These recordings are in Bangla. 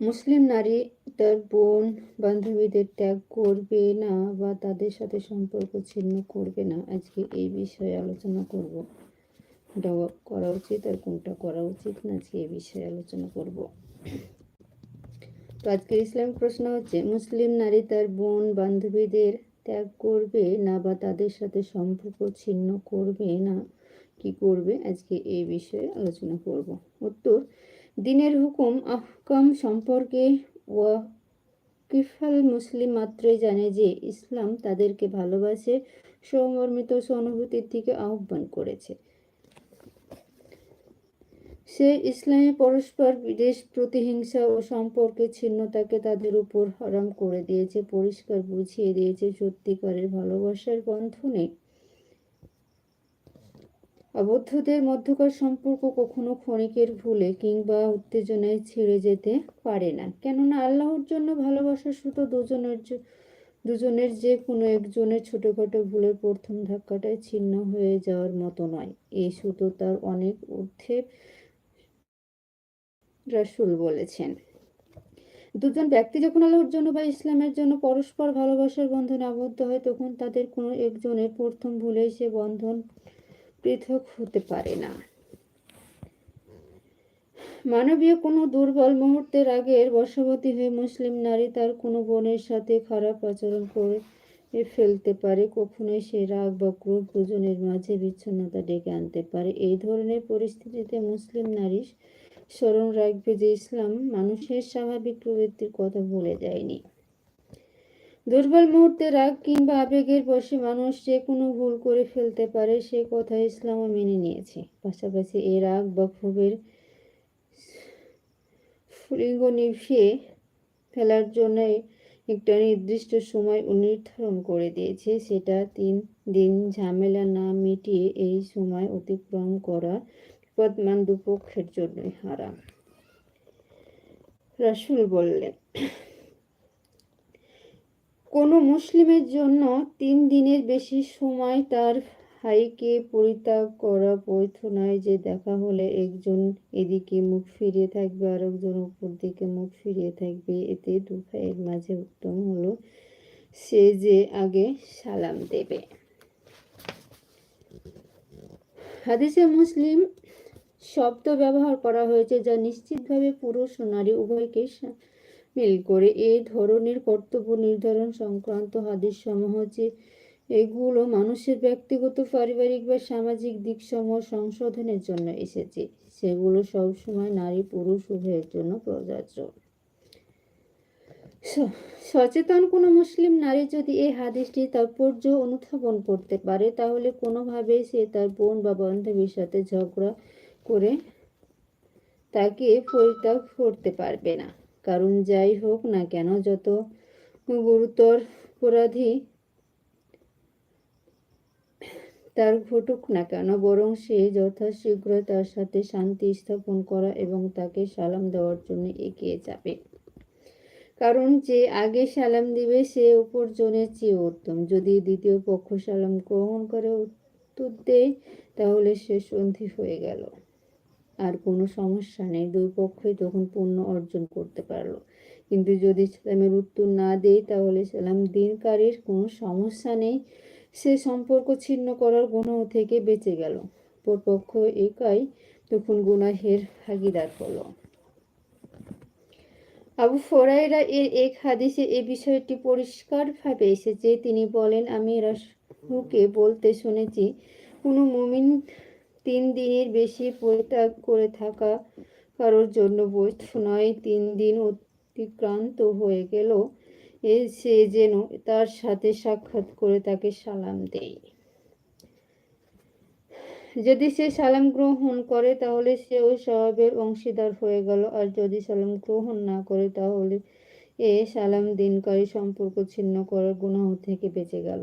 মুসলিম নারী তার বোন বান্ধবীদের ত্যাগ করবে না বা তাদের সাথে সম্পর্ক ছিন্ন করবে না? আজকে এই বিষয়ে আলোচনা করব। কোনটা করা উচিত আর কোনটা করা উচিত না আজকে এই বিষয়ে আলোচনা করব। তো আজকের ইসলামিক প্রশ্ন হচ্ছে, মুসলিম নারী তার বোন বান্ধবীদের ত্যাগ করবে না বা তাদের সাথে সম্পর্ক ছিন্ন করবে না? কি করবে? আজকে এই বিষয়ে আলোচনা করব। উত্তর দিনের হুকুম আহকাম সম্পর্কে ওয়াকিফাল মুসলিম মাত্রই জানে যে ইসলাম তাদেরকে ভালোবাসে সমর্মিত সহানুভূতির দিকে আহ্বান করেছে। সে ইসলামী পরস্পর বিদেশ প্রতিহিংসা ও সম্পর্কে ছিন্নতাকে তাদের উপর হারাম করে দিয়েছে, পরিষ্কার বুঝিয়ে দিয়েছে, সত্যিকারের ভালোবাসার বন্ধনে আবদ্ধদের মধ্যকার সম্পর্ক কখনো ক্ষণিকের ভুলে কিংবা উত্তেজনায় ছেড়ে যেতে পারে না। কেননা আল্লাহর জন্য ভালোবাসা শুধু দুজনের দুজনের যে কোনো একজনের ছোটোখাটো ভুলের প্রথম ধাক্কাটায় ছিন্ন হয়ে যাওয়ার মতো নয়। এই সুতো তার অনেক ঊর্ধ্বে রাসুল বলেছেন। দুজন ব্যক্তি যখন আল্লাহর জন্য বা ইসলামের জন্য পরস্পর ভালোবাসার বন্ধনে আবদ্ধ হয়, তখন তাদের কোনো একজনের প্রথম ভুলে সে বন্ধন পৃথক হতে পারে না। মানবীয় কোনো দুর্বল মুহূর্তের আগের বশবতী হয়ে মুসলিম নারী তার কোনো বোনের সাথে খারাপ আচরণ করে ফেলতে পারে, কখনোই সে রাগ বা ক্রোধ দুজনের মাঝে বিচ্ছিন্নতা ডেকে আনতে পারে। এই ধরনের পরিস্থিতিতে মুসলিম নারী স্মরণ রাখবে যে ইসলাম মানুষের স্বাভাবিক প্রবৃত্তির কথা ভুলে যায়নি। দুর্বল মুহূর্তে রাগ কিংবা আবেগের বসে মানুষ যে কোনো ভুল করে ফেলতে পারে, সে কথা ইসলামও মেনে নিয়েছে। পাশাপাশি এ রাগ বা ক্ষোভের ফুলিঙ্গ নিভিয়ে ফেলার জন্য একটা নির্দিষ্ট সময় নির্ধারণ করে দিয়েছে। সেটা তিন দিন ঝামেলা না মিটিয়ে এই সময় অতিক্রম করা বিপদমান দুপক্ষের জন্যই হারাম। রাসুল বললেন কোনো মুসলিমের জন্য তিন দিনের বেশি সময় তার ভাইকে পরিত্যাগ করা বৈধ নয় যে দেখা হলে একজন এদিকে মুখ ফিরিয়ে থাকবে আর একজন উপর দিকে মুখ ফিরিয়ে থাকবে। এতে দু ভাইয়ের মাঝে উত্তম হলো সে যে আগে সালাম দেবে। হাদিসে মুসলিম শব্দ ব্যবহার করা হয়েছে যা নিশ্চিতভাবে পুরুষ ও নারী উভয়কে মিল করে। এই ধরনের কর্তব্য নির্ধারণ সংক্রান্ত হাদিস সমূহ যে এগুলো মানুষের ব্যক্তিগত, পারিবারিক বা সামাজিক দিকসমূহ সংশোধনের জন্য এসেছে, সেগুলো সবসময় নারী পুরুষ উভয়ের জন্য প্রযোজ্য। সচেতন কোনো মুসলিম নারী যদি এই হাদিসটি তাৎপর্য অনুধাবন করতে পারে, তাহলে কোনোভাবে সে তার বোন বা বান্ধবীর সাথে ঝগড়া করে তাকে পরিত্যাগ করতে পারবে না। কারণ যাই হোক না কেন, যত গুরুতর অপরাধী তার ঘটুক না কেন, বরং সে যথাশীঘ্র তার সাথে শান্তি স্থাপন করা এবং তাকে সালাম দেওয়ার জন্য এগিয়ে যাবে। কারণ যে আগে সালাম দিবে, সে জনের চেয়ে উত্তম। যদি দ্বিতীয় পক্ষ সালাম গ্রহণ করে উত্তর দেয়, তাহলে সে সন্ধি হয়ে গেল। কোনো সমস্যা নেই। দুই পক্ষই তখন পূর্ণ অর্জন করতে পারল। কিন্তু যদি সালামের উত্তর না দেয় তাহলে সালাম দিনকারীর কোনো সমস্যা নেই। সে সম্পর্ক ছিন্ন করার গুণ থেকে বেঁচে গেল। পরপক্ষ একাই তখন গুনাহের ভাগিদার হলো। আবু ফরাইরা এর এক হাদিসে এই বিষয়টি পরিষ্কারভাবে এসেছে। তিনি বলেন, আমি রাসুকে বলতে শুনেছি, কোনো মুমিন তিন দিনের বেশি পরিত্যাগ করে থাকা কারোর জন্য বৈধ নয়। তিন দিন অতিক্রান্ত হয়ে গেল এ, সে যেন তার সাথে সাক্ষাৎ করে তাকে সালাম দেয়। যদি সে সালাম গ্রহণ করে, তাহলে সে ওই স্বভাবের অংশীদার হয়ে গেল। আর যদি সালাম গ্রহণ না করে, তাহলে এ সালাম দিনকারী সম্পর্ক ছিন্ন করার গুণাহ থেকে বেঁচে গেল।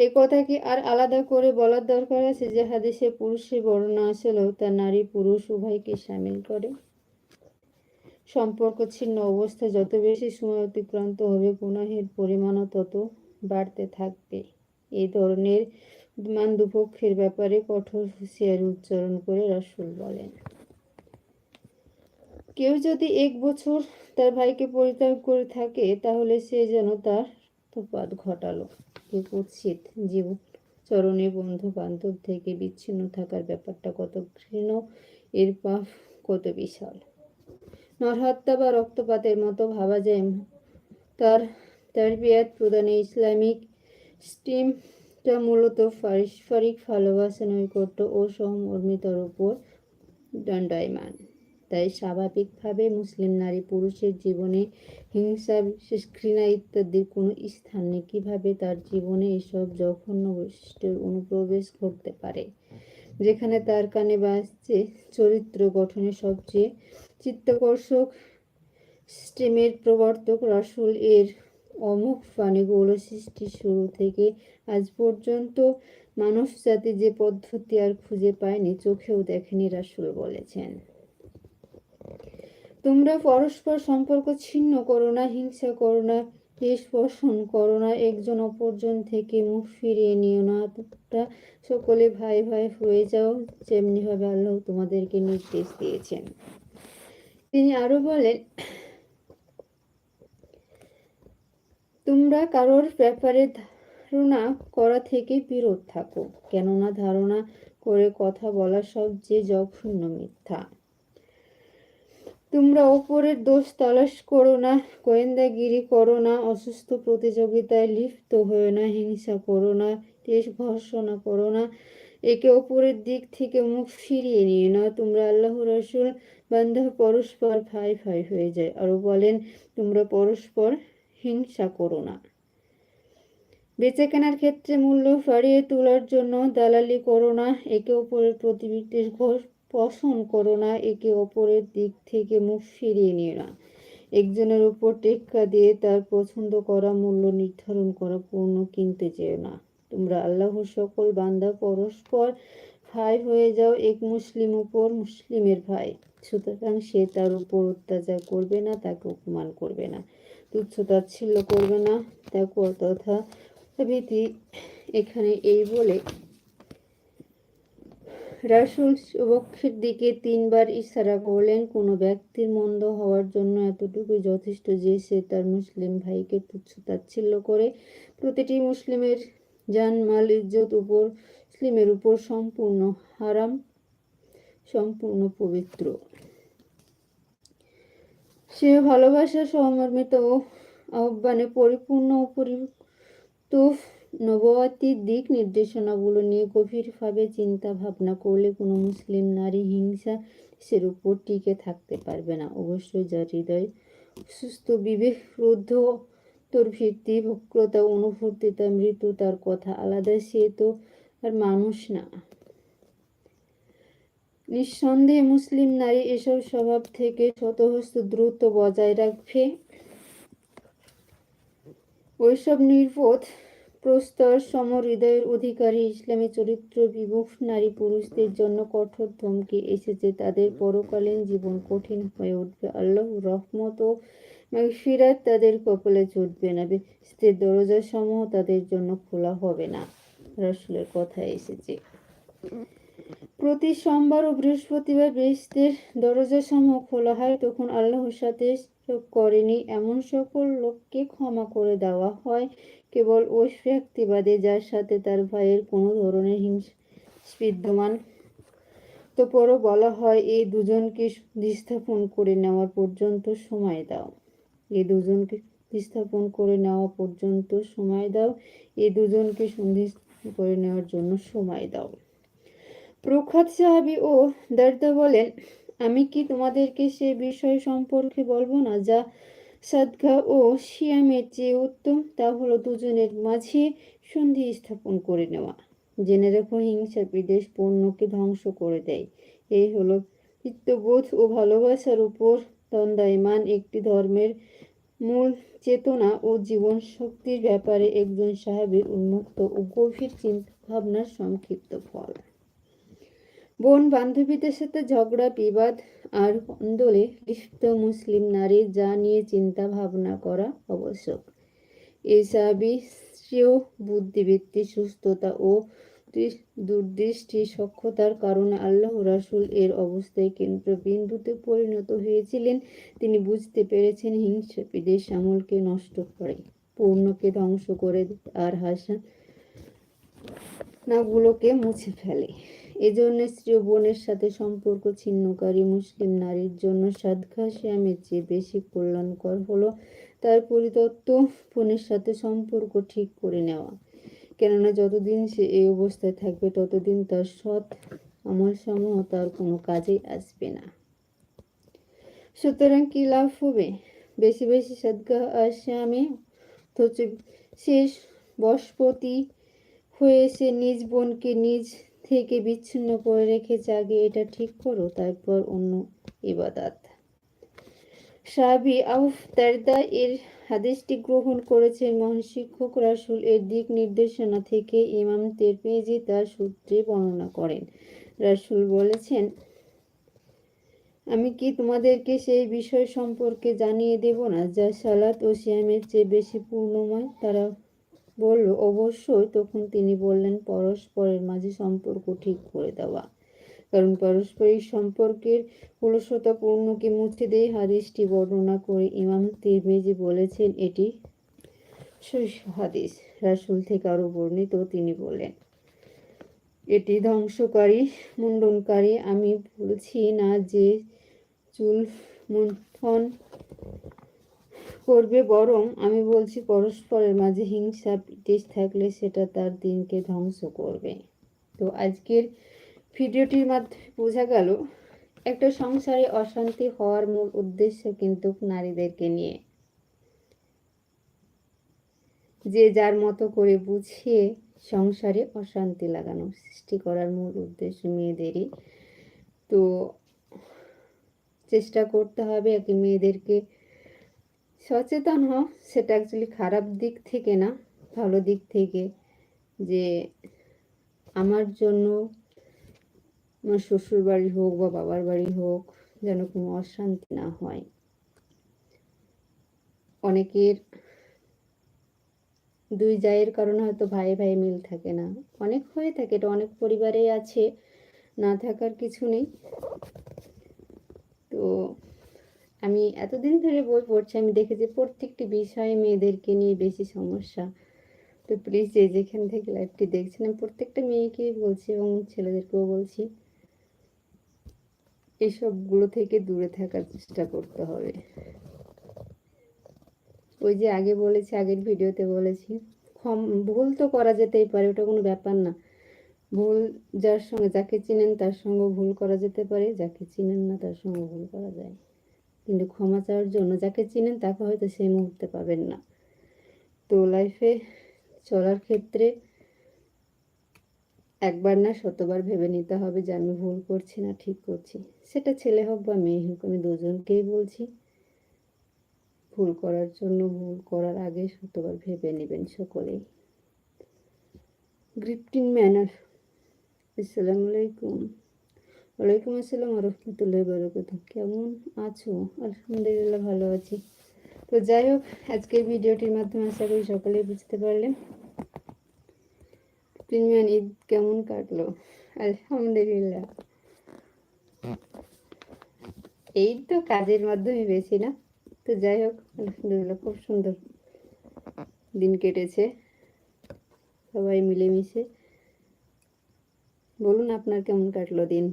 এ কথা কি আর আলাদা করে বলার দরকার আছে? যে হাদিসে পুরুষের বর্ণনা আসলেও তা নারী পুরুষ উভয়কে সামিল করে। সম্পর্ক ছিন্ন অবস্থা যত বেশি সময় অতিক্রান্ত হবে, গুনাহের পরিমাণও তত বাড়তে থাকবে। এই ধরনের মান দুপক্ষের ব্যাপারে কঠোর হুঁশিয়ারি উচ্চারণ করে রসুল বলেন। কেউ যদি এক বছর তার ভাইকে পরিত্যাগ করে থাকে, তাহলে সে যেন তার তোপাত ঘটালো। কে কুৎসিত জীবন চরণে বন্ধু বান্ধব থেকে বিচ্ছিন্ন থাকার ব্যাপারটা কত ঘৃণ, এর পাপ কত বিশাল। নরহত্যা বা রক্তপাতের মতো ভাবা যায় তার তারবিয়াত প্রদানে ইসলামিক স্টিমটা মূলত পারস্পরিক ভালোবাসা, নৈকট্য ও সহমর্মিতার উপর দণ্ডায়মান। তাই স্বাভাবিকভাবে মুসলিম নারী পুরুষের জীবনে হিংসা বিশেষ ঘৃণা ইত্যাদির কোনো স্থান নেই। কীভাবে তার জীবনে এসব জঘন্য বৈশিষ্ট্যের অনুপ্রবেশ ঘটতে পারে? যেখানে তার কানে বাজছে চরিত্র গঠনে সবচেয়ে চিত্তাকর্ষক সিস্টেমের প্রবর্তক রাসুল। এর অমুক প্রাণীগুলো সৃষ্টির শুরু থেকে আজ পর্যন্ত মানব জাতি যে পদ্ধতি আর খুঁজে পায়নি, চোখেও দেখেনি রাসুল বলেছেন। তোমরা পরস্পর সম্পর্ক ছিন্ন করো না, হিংসা করো না পোষণ করো না, একজন অপরজন থেকে মুখ ফিরিয়ে নিও না। তোমরা সকলে ভাই ভাই হয়ে যাও যেমনিভাবে আল্লাহ তোমাদেরকে নির্দেশ দিয়েছেন। তিনি আরও বলেন, তোমরা কারোর ব্যাপারে ধারণা করা থেকে বিরত থাকো, কেননা ধারণা করে কথা বলা সবচেয়ে জঘন্য মিথ্যা। তোমরা ওপরের দোষ তালাশ করো না, গোয়েন্দাগিরি করো না, অসুস্থ প্রতিযোগিতায় লিপ্ত হয়ে না, হিংসা করো না, দেশ ঘর্ষণা করো না, একে অপরের দিক থেকে মুখ ফিরিয়ে নিয়ে না তোমরা আল্লাহ রসুল বান্ধব পরস্পর ভাই ভাই হয়ে যায়। আরও বলেন, তোমরা পরস্পর হিংসা করো না। বেচে কেনার ক্ষেত্রে মূল্য বাড়িয়ে তোলার জন্য দালালি করো না, একে অপরের প্রতি বিদ্বেষ পোষণ করো না, একে অপরের দিক থেকে মুখ ফিরিয়ে নিও না। একজনের উপর টেক্কা দিয়ে তার পছন্দ করা, মূল্য নির্ধারণ করা, পণ্য কিনতে চেও না। তোমরা আল্লাহর সকল বান্দা, পরস্পর ভাই হয়ে যাও, এক মুসলিম উপর মুসলিমের ভাই। সুতরাং সে তার উপর অত্যাচার করবে না, তাকে অপমান করবে না, তুচ্ছ তাচ্ছিল্য করবে না তাকে তথা ভীতি। এখানে এই বলে রাসুল সুবক্ষের দিকে তিনবার ইশারা করলেন, কোনো ব্যক্তির মন্দ হওয়ার জন্য এতটুকু যথেষ্ট যে সে তার মুসলিম ভাইকে তুচ্ছ তাচ্ছিল্য করে। প্রতিটি মুসলিমের জান মাল, ইজ্জত উপর, মুসলিমের উপর সম্পূর্ণ হারাম, সম্পূর্ণ পবিত্র। সে ভালোবাসা, সহমর্মিত ও আহ্বানে পরিপূর্ণ ও পরিত দিক নির্দেশনাগুলো নিয়ে গভীরভাবে চিন্তা ভাবনা করলে কোনো মুসলিম নারী হিংসা সের উপর টিকে থাকতে পারবে না। অবশ্যই যার হৃদয় সুস্থ বিবেক রুদ্ধ তোর ভিত্তি ভক্রতা, অনুভূতিতা মৃত্যু তার কথা আলাদা, সে তো আর মানুষ না। নিঃসন্দেহে মুসলিম নারী এসব স্বভাব থেকে শতহস্ত দ্রুত বজায় রাখবে। ওইসব নির্বোধ প্রস্তর সমহৃদয়ের অধিকারী ইসলামী চরিত্র বিমুখ নারী পুরুষদের জন্য কঠোর ধমকি এসেছে। তাদের পরকালীন জীবন কঠিন হয়ে উঠবে। আল্লাহ রহমত ও ফিরাত তাদের কপালে চুটবে না। স্ত্রীর দরজা সমূহ তাদের জন্য খোলা হবে না। রসুলের কথা এসেছে। প্রতি সোমবার ও বৃহস্পতিবার বেহেস্তের দরজা সমূহ খোলা হয়। তখন আল্লাহর সাথে করেনি। এমন সকল লোককে ক্ষমা করে দেওয়া হয়। কেবল ওই ব্যক্তিবাদে যার সাথে তার ভাইয়ের কোনো ধরনের হিংস বিদ্যমান তো পরও বলা হয়, এই দুজনকে স্থাপন করে নেওয়ার পর্যন্ত সময় দাও। এই দুজনকে স্থাপন করে নেওয়া পর্যন্ত সময় দাও। এই দুজনকে সন্ধি করে নেওয়ার জন্য সময় দাও। প্রখ্যাত সাহাবি ও দার্দা বলেন আমি কি তোমাদেরকে সে বিষয় সম্পর্কে বলব না? যা সাদগা ও শিয়ামের চেয়ে উত্তম, তা হলো দুজনের মাঝে সন্ধি স্থাপন করে নেওয়া। জেনে রেখো, হিংসা বিদেশ পণ্যকে ধ্বংস করে দেয়। এই হলো চিত্তবোধ ও ভালোবাসার উপর দ্বন্দ্বায়মান একটি ধর্মের মূল চেতনা ও জীবন শক্তির ব্যাপারে একজন সাহেবের উন্মুক্ত ও গভীর চিন্তা ভাবনার সংক্ষিপ্ত ফল। বোন বান্ধবীদের সাথে ঝগড়া, বিবাদ আর কন্দলে লিপ্ত মুসলিম নারীর যা নিয়ে চিন্তা ভাবনা করা আবশ্যক। এই সাবি বুদ্ধিবৃত্তি, সুস্থতা ও দুর্দৃষ্টি, সক্ষতার কারণে আল্লাহ রাসুল এর অবস্থায় কেন্দ্রবিন্দুতে পরিণত হয়েছিলেন। তিনি বুঝতে পেরেছেন হিংসা বিদেশ আমলকে নষ্ট করে, পূর্ণকে ধ্বংস করে আর হাসান নাগুলোকে মুছে ফেলে। এজন্য স্ত্রী বোনের সাথে সম্পর্ক ছিন্নকারী মুসলিম নারীর জন্য সাদখা শ্যামের চেয়ে বেশি কল্যাণকর হলো তার পরিতত্ত্ব, বোনের সাথে সম্পর্ক ঠিক করে নেওয়া। কেননা যতদিন সে এই অবস্থায় থাকবে, ততদিন তার সৎ আমল সমূহ তার কোনো কাজেই আসবে না। সুতরাং কি লাভ হবে? বেশি বেশি সদ্গা আমি অথচ শেষ বশপতি হয়ে সে নিজ বোনকে নিজ থেকে বিচ্ছিন্ন করে রেখেছে আগে এটা ঠিক করো, তারপর অন্য ইবাদাত। সাবি আউফ দারদা এর হাদিসটি গ্রহণ করেছেন মহান শিক্ষক রাসুল এর দিক নির্দেশনা থেকে ইমাম তেরমিজি তার সূত্রে বর্ণনা করেন। রাসুল বলেছেন, আমি কি তোমাদেরকে সেই বিষয় সম্পর্কে জানিয়ে দেব না, যা সালাত ও সিয়ামের চেয়ে বেশি পূর্ণময়? তারা বলল, অবশ্যই। তখন তিনি বললেন, পরস্পরের মাঝে সম্পর্ক ঠিক করে দেওয়া। কারণ পারস্পরিক সম্পর্কের অলসতা পূর্ণকে মুছে দিয়ে, হাদিসটি বর্ণনা করে ইমাম তিরমিজি বলেছেন, এটি হাদিস। রাসূল থেকে আরও বর্ণিত তিনি বলেন, এটি ধ্বংসকারী, মুন্ডনকারী। আমি বলছি না যে চুল মুন্ডন করবে বরং আমি বলছি পরস্পরের মাঝে হিংসা বিদ্বেষ থাকলে সেটা তার দিনকে ধ্বংস করবে। তো আজকের ভিডিওটির মাধ্যমে বোঝা গেল, একটা সংসারে অশান্তি হওয়ার মূল উদ্দেশ্য কিন্তু নারীদেরকে নিয়ে। যে যার মতো করে বুঝিয়ে সংসারে অশান্তি লাগানো, সৃষ্টি করার মূল উদ্দেশ্য মেয়েদেরই। তো চেষ্টা করতে হবে আর কি মেয়েদেরকে সচেতন হও, সেটা অ্যাকচুয়ালি খারাপ দিক থেকে না, ভালো দিক থেকে। যে আমার জন্য আমার শ্বশুর বাড়ি হোক বা বাবার বাড়ি হোক যেন কোনো অশান্তি না হয়। অনেকের দুই জায়ের কারণে হয়তো ভাই ভাই মিল থাকে না। অনেক হয়ে থাকে, এটা অনেক পরিবারেই আছে, না থাকার কিছু নেই। তো আমি এতদিন ধরে বই পড়ছি, আমি দেখেছি প্রত্যেকটি বিষয়ে মেয়েদেরকে নিয়ে বেশি সমস্যা। তো প্লিজ যে যেখান থেকে লাইভটি দেখছেন, আমি প্রত্যেকটা মেয়েকেই বলছি এবং ছেলেদেরকেও বলছি, এসবগুলো থেকে দূরে থাকার চেষ্টা করতে হবে। ওই যে আগে বলেছি, আগের ভিডিওতে বলেছি ভুল তো করা যেতেই পারে, ওটা কোনো ব্যাপার না। ভুল যার সঙ্গে যাকে চিনেন তার সঙ্গে ভুল করা যেতে পারে, যাকে চিনেন না তার সঙ্গে ভুল করা যায়। কিন্তু ক্ষমা চাওয়ার জন্য যাকে চিনেন তাকে হয়তো সেই মুহূর্তে পাবেন না। তো লাইফে চলার ক্ষেত্রে একবার না শতবার ভেবে নিতে হবে যে আমি ভুল করছি না ঠিক করছি। সেটা ছেলে হোক বা মেয়ে হোক, আমি দুজনকেই বলছি। ভুল করার জন্য ভুল করার আগে শতবার ভেবে নেবেন সকলেই। গ্রিফটিং ম্যানার, আসসালামু আলাইকুম। ওয়ালাইকুম আসসালাম রহমতুল্লাহ বরকত কেমন আছো? আলহামদুলিল্লাহ ভালো আছি। তো যাই হোক আজকের ভিডিওটির মাধ্যমে আশা করি সকলেই বুঝতে পারলেন। প্রিমিয়ান ঈদ কেমন কাটলো? আলহামদুলিল্লাহ। এই তো কাজের মাধ্যমে বেশি না। তো যাই হোক, আলহামদুলিল্লাহ খুব সুন্দর দিন কেটেছে। সবাই মিলেমিশে। বলুন, আপনার কেমন কাটলো দিন?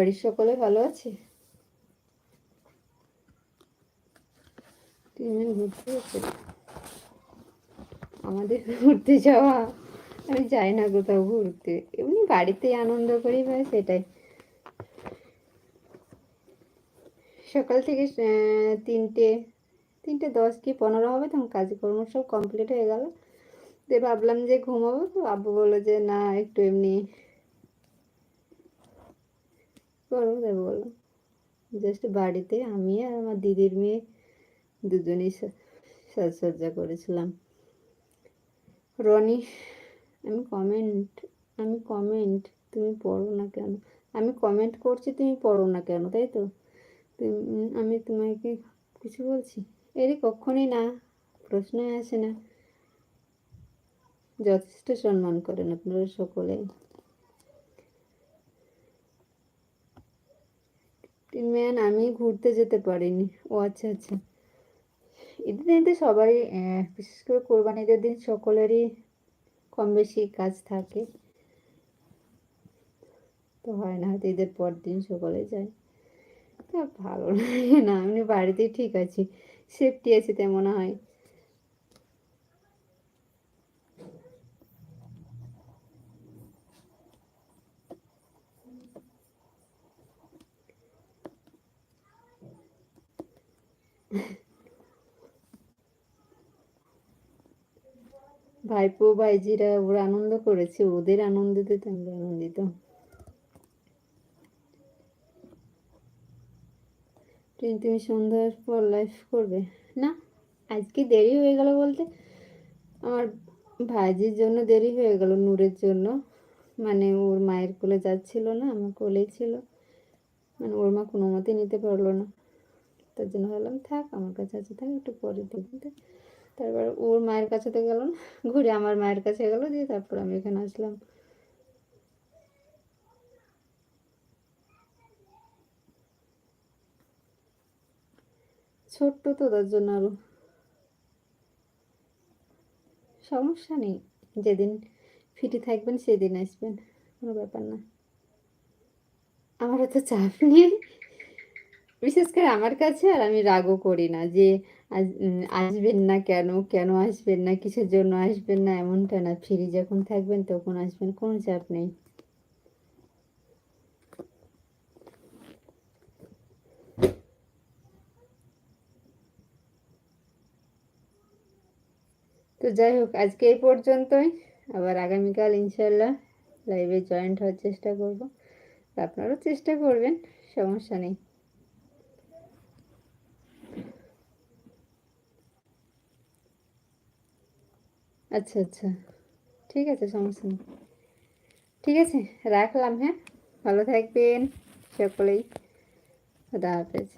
বাড়ির সকলে ভালো আছে? তিনজন ঘুরতে আমাদের ঘুরতে যাওয়া, আমি যাই না কোথাও ঘুরতে। এমনি বাড়িতেই আনন্দ করি ভাই সেটাই। সকাল থেকে তিনটে তিনটে দশ কি পনেরো হবে তখন কাজকর্ম সব কমপ্লিট হয়ে গেল। দিয়ে ভাবলাম যে ঘুমাবো, তো আব্বু বলল যে না, একটু এমনি করব তাই বলল জাস্ট বাড়িতে আমি আর আমার দিদির মেয়ে দুজনেই সাজসজ্জা করেছিলাম। রনি, আমি কমেন্ট আমি কমেন্ট তুমি পড়ো না কেন? আমি কমেন্ট করছি, তুমি পড়ো না কেন, তাই তো? আমি তোমাকে কিছু বলছি? এরই কখনই না, প্রশ্নই আসে না। যথেষ্ট সম্মান করেন আপনারা সকলে ম্যান আমি ঘুরতে যেতে পারিনি। ও আচ্ছা আচ্ছা। ঈদের তো সবারই বিশেষ করে কোরবানি ঈদের দিন সকলেরই কম বেশি কাজ থাকে। তো হয় না, হয়তো ঈদের পর দিন সকলে যায়। তা ভালো লাগে না, আমি বাড়িতেই ঠিক আছি। সেফটি আছে তেমন মনে হয়। ভাইপো ভাইজিরা, ওরা আনন্দ করেছে, ওদের আনন্দিতে তো আমরা আনন্দিত। তুমি সন্ধ্যার পর লাইভ করবে? না, আজকে দেরি হয়ে গেল বলতে আমার ভাইজির জন্য দেরি হয়ে গেল, নূরের জন্য। মানে ওর মায়ের কোলে যাচ্ছিল না, আমার কোলেই ছিল। মানে ওর মা কোনো মতে নিতে পারল না। তার জন্য ভাবলাম, থাক, আমার কাছে আছে, থাক, একটু পরে দেখতে তারপর ওর মায়ের কাছে তো গেল না, ঘুরে আমার মায়ের কাছে গেল, দিয়ে তারপর আমি এখানে আসলাম। ছোট্ট তো তার জন্য আরও সমস্যা নেই, যেদিন ফ্রি থাকবেন সেদিন আসবেন, কোনো ব্যাপার না। আমার তো চাপ নেই। বিশেষ করে আমার কাছে আর আমি রাগও করি না যে আসবেন না কেন? কেন আসবেন না? কিসের জন্য আসবেন না? এমনটা না। ফ্রি যখন থাকবেন তখন আসবেন, কোনো চাপ নেই। তো যাই হোক, আজকে এই পর্যন্তই। আবার আগামীকাল ইনশাল্লাহ লাইভে জয়েন্ট হওয়ার চেষ্টা করব। আপনারাও চেষ্টা করবেন, সমস্যা নেই। আচ্ছা আচ্ছা। ঠিক আছে, সমস্যা নেই। ঠিক আছে, রাখলাম হ্যাঁ? ভালো থাকবেন, সকলেই। খুদা হাফেজ।